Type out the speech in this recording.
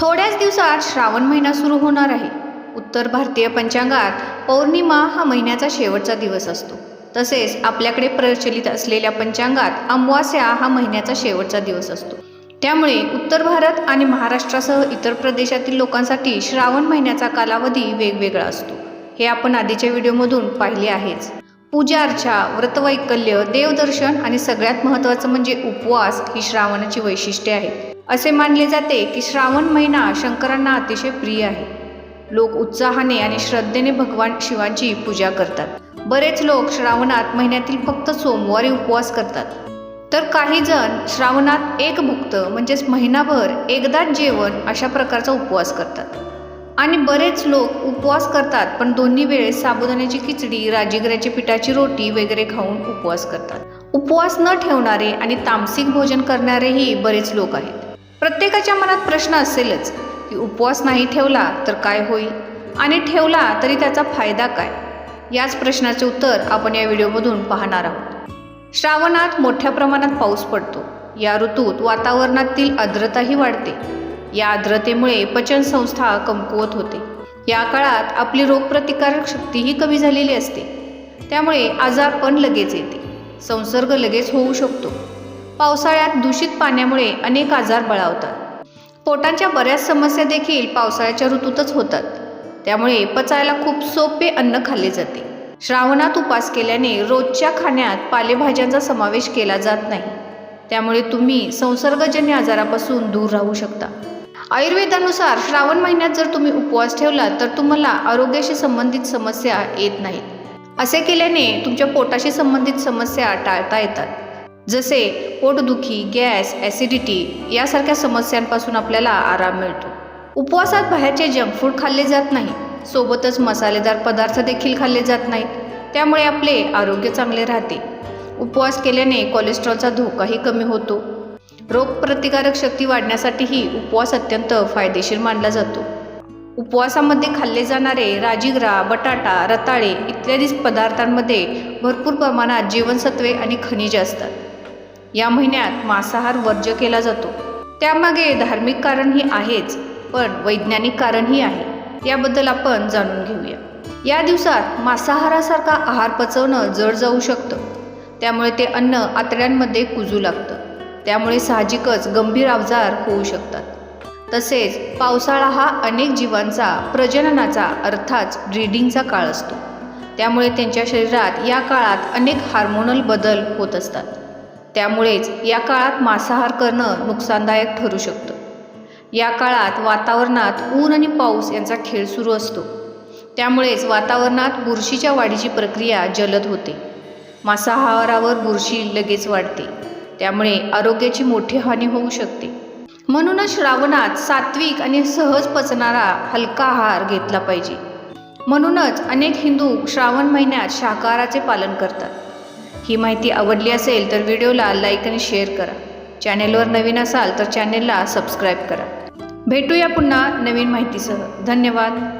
थोड्याच दिवसात श्रावण महिना सुरू होणार आहे. उत्तर भारतीय पंचांगात पौर्णिमा हा महिन्याचा शेवटचा दिवस असतो. तसेच आपल्याकडे प्रचलित असलेल्या पंचांगात अमावास्या हा महिन्याचा शेवटचा दिवस असतो. त्यामुळे उत्तर भारत आणि महाराष्ट्रासह इतर प्रदेशातील लोकांसाठी श्रावण महिन्याचा कालावधी वेगवेगळा असतो. हे आपण आधीच्या व्हिडिओमधून पाहिले आहेच. पूजा अर्चा व्रतवैकल्य देवदर्शन आणि सगळ्यात महत्त्वाचं म्हणजे उपवास ही श्रावणाची वैशिष्ट्ये आहेत. असे मानले जाते की श्रावण महिना शंकरांना अतिशय प्रिय आहे. लोक उत्साहाने आणि श्रद्धेने भगवान शिवांची पूजा करतात. बरेच लोक श्रावणात महिन्यातील फक्त सोमवारी उपवास करतात. तर काही जण श्रावणात एक भुक्त म्हणजेच महिनाभर एकदाच जेवण अशा प्रकारचा उपवास करतात. आणि बरेच लोक उपवास करतात पण दोन्ही वेळेस साबुदाण्याची खिचडी राजीगऱ्याची पिठाची रोटी वगैरे खाऊन उपवास करतात. उपवास न ठेवणारे आणि तामसिक भोजन करणारेही बरेच लोक आहेत. प्रत्येकाच्या मनात प्रश्न असेलच की उपवास नाही ठेवला तर काय होईल? आणि ठेवला तरी त्याचा फायदा काय? याच प्रश्नाचे उत्तर आपण या व्हिडिओमधून पाहणार आहोत. श्रावणात मोठ्या प्रमाणात पाऊस पडतो. या ऋतूत वातावरणातील आर्द्रताही वाढते. या आर्द्रतेमुळे पचनसंस्था कमकुवत होते. या काळात आपली रोगप्रतिकारक शक्तीही कमी झालेली असते. त्यामुळे आजारपण लगेच येते. संसर्ग लगेच होऊ शकतो. पावसाळ्यात दूषित पाण्यामुळे अनेक आजार बळावतात. पोटांच्या बऱ्याच समस्या देखील पावसाळ्याच्या ऋतूतच होतात. त्यामुळे पचायला खूप सोपे अन्न खाल्ले जाते. श्रावणात उपास केल्याने रोजच्या खाण्यात पालेभाज्यांचा समावेश केला जात नाही. त्यामुळे तुम्ही संसर्गजन्य आजारापासून दूर राहू शकता. आयुर्वेदानुसार श्रावण महिन्यात जर तुम्ही उपवास ठेवला तर तुम्हाला आरोग्याशी संबंधित समस्या येत नाहीत. असे केल्याने तुमच्या पोटाशी संबंधित समस्या टाळता येतात. जसे पोटदुखी गॅस ॲसिडिटी यासारख्या समस्यांपासून आपल्याला आराम मिळतो. उपवासात बाहेरचे जंक फूड खाल्ले जात नाही. सोबतच मसालेदार पदार्थ देखील खाल्ले जात नाहीत त्यामुळे आपले आरोग्य चांगले राहते. उपवास केल्याने कोलेस्ट्रॉलचा धोकाही कमी होतो. रोगप्रतिकारक शक्ती वाढण्यासाठीही उपवास अत्यंत फायदेशीर मानला जातो. उपवासामध्ये खाल्ले जाणारे राजीगरा बटाटा रताळे इत्यादी पदार्थांमध्ये भरपूर प्रमाणात जीवनसत्वे आणि खनिजे असतात. या महिन्यात मांसाहार वर्ज्य केला जातो. त्यामागे धार्मिक कारणही आहेच पण वैज्ञानिक कारणही आहे. याबद्दल आपण जाणून घेऊया. या दिवसात मांसाहारासारखा आहार पचवणं जड जाऊ शकतं. त्यामुळे ते अन्न आतड्यांमध्ये कुजू लागतं. त्यामुळे साहजिकच गंभीर आजार होऊ शकतात. तसेच पावसाळा हा अनेक जीवांचा प्रजननाचा अर्थात ब्रीडिंगचा काळ असतो. त्यामुळे त्यांच्या शरीरात या काळात अनेक हार्मोनल बदल होत असतात. त्यामुळेच या काळात मांसाहार करणं नुकसानदायक ठरू शकतं. या काळात वातावरणात ऊन आणि पाऊस यांचा खेळ सुरू असतो. त्यामुळेच वातावरणात बुरशीच्या वाढीची प्रक्रिया जलद होते. मांसाहारावर बुरशी लगेच वाढते. त्यामुळे आरोग्याची मोठी हानी होऊ शकते. म्हणूनच श्रावणात सात्विक आणि सहज पचणारा हलका आहार घेतला पाहिजे. म्हणूनच अनेक हिंदू श्रावण महिन्यात शाकाहाराचे पालन करतात. ही माहिती आवडली असेल तर व्हिडिओला लाईक आणि शेअर करा. चॅनेलवर नवीन असाल तर चॅनेलला सबस्क्राईब करा. भेटूया पुन्हा नवीन माहितीसह. धन्यवाद.